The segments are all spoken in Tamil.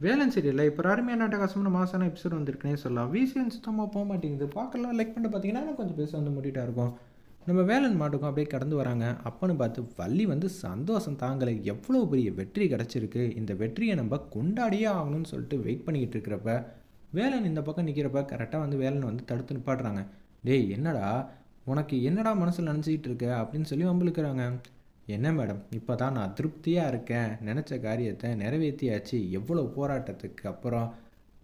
வேலன் சீரியலில். இப்போ அருமையான நாட்டகாசமான மாசான எபிசோட் வந்திருக்குன்னே சொல்லலாம். விசிஎன் சுத்தமாக போக மாட்டேங்குது. பார்க்கலாம். லைக் பண்ணிட்டு பார்த்தீங்கன்னா கொஞ்சம் பேச வந்து முடிட்டா இருக்கும். நம்ம வேலன் மாட்டுக்கும். அப்படியே கடந்து வராங்க. அப்பன்னு பார்த்து வள்ளி வந்து சந்தோஷம் தாங்கலை. எவ்வளோ பெரிய வெற்றி கிடச்சிருக்கு. இந்த வெற்றியை நம்ம கொண்டாடியே ஆகணும்னு சொல்லிட்டு வெயிட் பண்ணிக்கிட்டு இருக்கிறப்ப வேலன் இந்த பக்கம் நிற்கிறப்ப கரெக்டாக வந்து வேலன் வந்து தடுத்து நிப்பாடுறாங்க டேய் என்னடா? உனக்கு என்னடா மனசில் நினச்சிக்கிட்டு இருக்க? அப்படின்னு சொல்லி வம்பிழுக்கிறாங்க. என்ன மேடம்? இப்போ தான் நான் திருப்தியாக இருக்கேன். நினச்ச காரியத்தை நிறைவேற்றியாச்சு எவ்வளோ போராட்டத்துக்கு அப்புறம்?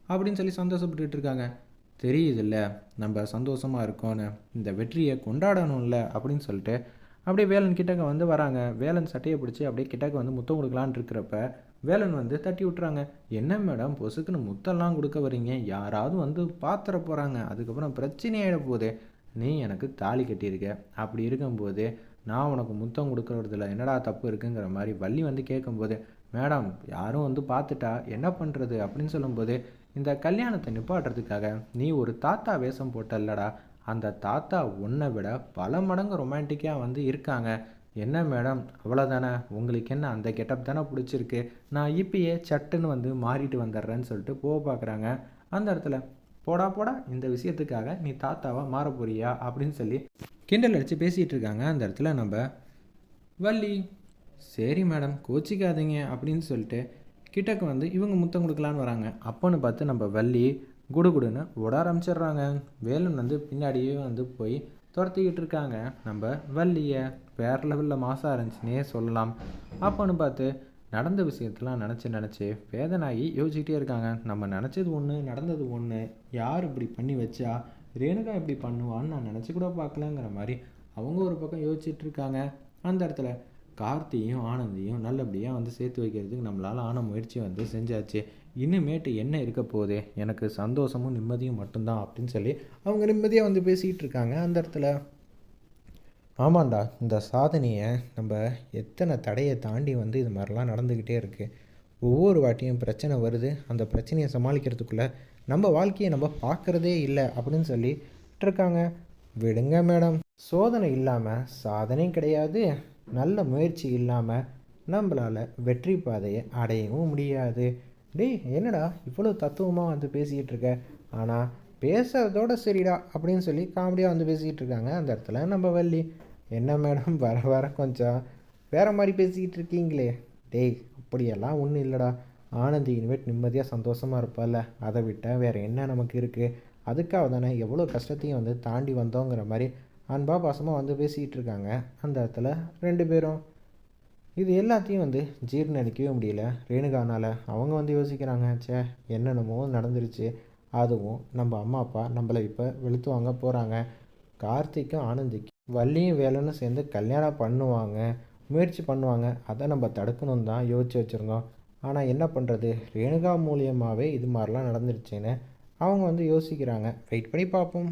அப்படின்னு சொல்லி சந்தோஷப்பட்டுட்டு இருக்காங்க. தெரியுதுல்ல நம்ம சந்தோஷமாக இருக்கோன்னு இந்த வெற்றியை கொண்டாடணும்ல அப்படின்னு சொல்லிட்டு அப்படியே வேலன் கிட்டக்க வந்து வராங்க. வேலன் சட்டையை பிடிச்சி அப்படியே கிட்டக்க வந்து முத்தம் கொடுக்கலான்னு இருக்கிறப்ப வேலன் வந்து தட்டி விட்டுறாங்க. என்ன மேடம் பொசுக்குன்னு முத்தம்லாம் கொடுக்க வரீங்க யாராவது வந்து பாத்திர போகிறாங்க அதுக்கப்புறம் பிரச்சனையாகிட போகுது. நீ எனக்கு தாலி கட்டியிருக்க. அப்படி இருக்கும்போது நான் உனக்கு முத்தம் கொடுக்குறதுல என்னடா தப்பு இருக்குங்கிற மாதிரி வள்ளி வந்து கேட்கும்போது மேடம் யாரும் வந்து பார்த்துட்டா என்ன பண்ணுறது அப்படின்னு சொல்லும்போது இந்த கல்யாணத்தை நிப்பாட்டுறதுக்காக நீ ஒரு தாத்தா வேஷம் போட்டல்லடா. அந்த தாத்தா உன்னை விட பல மடங்கு ரொமான்டிக்காக வந்து இருக்காங்க. என்ன மேடம்? அவ்வளோதானே உங்களுக்கு என்ன அந்த கெட்டப் தானே பிடிச்சிருக்கு? நான் இப்பயே சட்டுன்னு வந்து மாறிட்டு வந்துடுறேன்னு சொல்லிட்டு போக பார்க்குறாங்க. அந்த இடத்துல போடா போடா இந்த விஷயத்துக்காக நீ தாத்தாவாக மாற போறியா அப்படின்னு சொல்லி கிண்டல் அடித்து பேசிகிட்டு இருக்காங்க. அந்த இடத்துல நம்ம வள்ளி சரி மேடம் கோச்சிக்காதீங்க அப்படின்னு சொல்லிட்டு கிட்டக்கு வந்து இவங்க முத்தம் கொடுக்கலான்னு வராங்க. அப்போன்னு பார்த்து நம்ம வள்ளி குடுகுடுன்னு ஓட ஆரம்பிச்சிடுறாங்க. வேலன் வந்து பின்னாடியே வந்து போய் துரத்திக்கிட்டு இருக்காங்க. நம்ம வள்ளியை வேறு லெவலில் மாசாக இருந்துச்சுன்னே சொல்லலாம். அப்போன்னு பார்த்து நடந்த விஷயத்தெல்லாம் நினச்சி நினச்சி வேதனாகி யோசிச்சுக்கிட்டே இருக்காங்க. நம்ம நினச்சது ஒன்று நடந்தது ஒன்று யார் இப்படி பண்ணி வச்சா ரேணுகா இப்படி பண்ணுவான்னு நான் நினச்சி கூட பார்க்கலங்கிற மாதிரி அவங்க ஒரு பக்கம் யோசிச்சுட்டு இருக்காங்க. அந்த இடத்துல கார்த்தியும் ஆனந்தியும் நல்லபடியாக வந்து சேர்த்து வைக்கிறதுக்கு நம்மளால் ஆன முயற்சி வந்து செஞ்சாச்சு. இன்னுமேட்டு என்ன இருக்க போகுது? எனக்கு சந்தோஷமும் நிம்மதியும் மட்டும்தான் அப்படின்னு சொல்லி அவங்க நிம்மதியாக வந்து பேசிக்கிட்டு இருக்காங்க. அந்த இடத்துல ஆமாண்டா இந்த சாதனையை நம்ம எத்தனை தடையை தாண்டி வந்து இது மாதிரிலாம் நடந்துக்கிட்டே இருக்குது ஒவ்வொரு வாட்டியும் பிரச்சனை வருது. அந்த பிரச்சனையை சமாளிக்கிறதுக்குள்ளே நம்ம வாழ்க்கையை நம்ம பார்க்குறதே இல்லை அப்படின்னு சொல்லிட்டு இருக்காங்க. விடுங்க மேடம். சோதனை இல்லாமல் சாதனையும் கிடையாது. நல்ல முயற்சி இல்லாமல் நம்மளால் வெற்றி பாதையை அடையவும் முடியாது. டேய் என்னடா இவ்வளோ தத்துவமாக வந்து பேசிக்கிட்டு இருக்க? ஆனால் பேசுகிறதோட சரிடா அப்படின்னு சொல்லி காமெடியாக வந்து பேசிக்கிட்டு இருக்காங்க. அந்த இடத்துல நம்ம வள்ளி என்ன மேடம் வர வர கொஞ்சம் வேறு மாதிரி பேசிக்கிட்டு இருக்கீங்களே. டேய் அப்படியெல்லாம் ஒன்றும் இல்லைடா. ஆனந்தி இனிமேட் நிம்மதியாக சந்தோஷமாக இருப்பால அதை விட்டால் வேறு என்ன நமக்கு இருக்குது அதுக்காக தானே எவ்வளோ கஷ்டத்தையும் வந்து தாண்டி வந்தோங்கிற மாதிரி அன்பா பாசமாக வந்து பேசிக்கிட்டு இருக்காங்க. அந்த இடத்துல ரெண்டு பேரும். இது எல்லாத்தையும் வந்து ஜீர்ணிக்கவே முடியல. ரேணுகானால் அவங்க வந்து யோசிக்கிறாங்க சே என்னென்னமோ நடந்துருச்சு. அதுவும் நம்ம அம்மா அப்பா நம்மளை இப்போ வெளுத்து வாங்க போகிறாங்க கார்த்திக்கும் ஆனந்திக்கும் வள்ளியும் வேலைன்னு சேர்ந்து கல்யாணம் பண்ணுவாங்க. முயற்சி பண்ணுவாங்க. அதை நம்ம தடுக்கணும் தான் யோசிச்சு வச்சுருந்தோம். ஆனால் என்ன பண்ணுறது ரேணுகா மூலியமாகவே இது மாதிரிலாம் நடந்துருச்சுன்னு அவங்க வந்து யோசிக்கிறாங்க. வெயிட் பண்ணி பார்ப்போம்.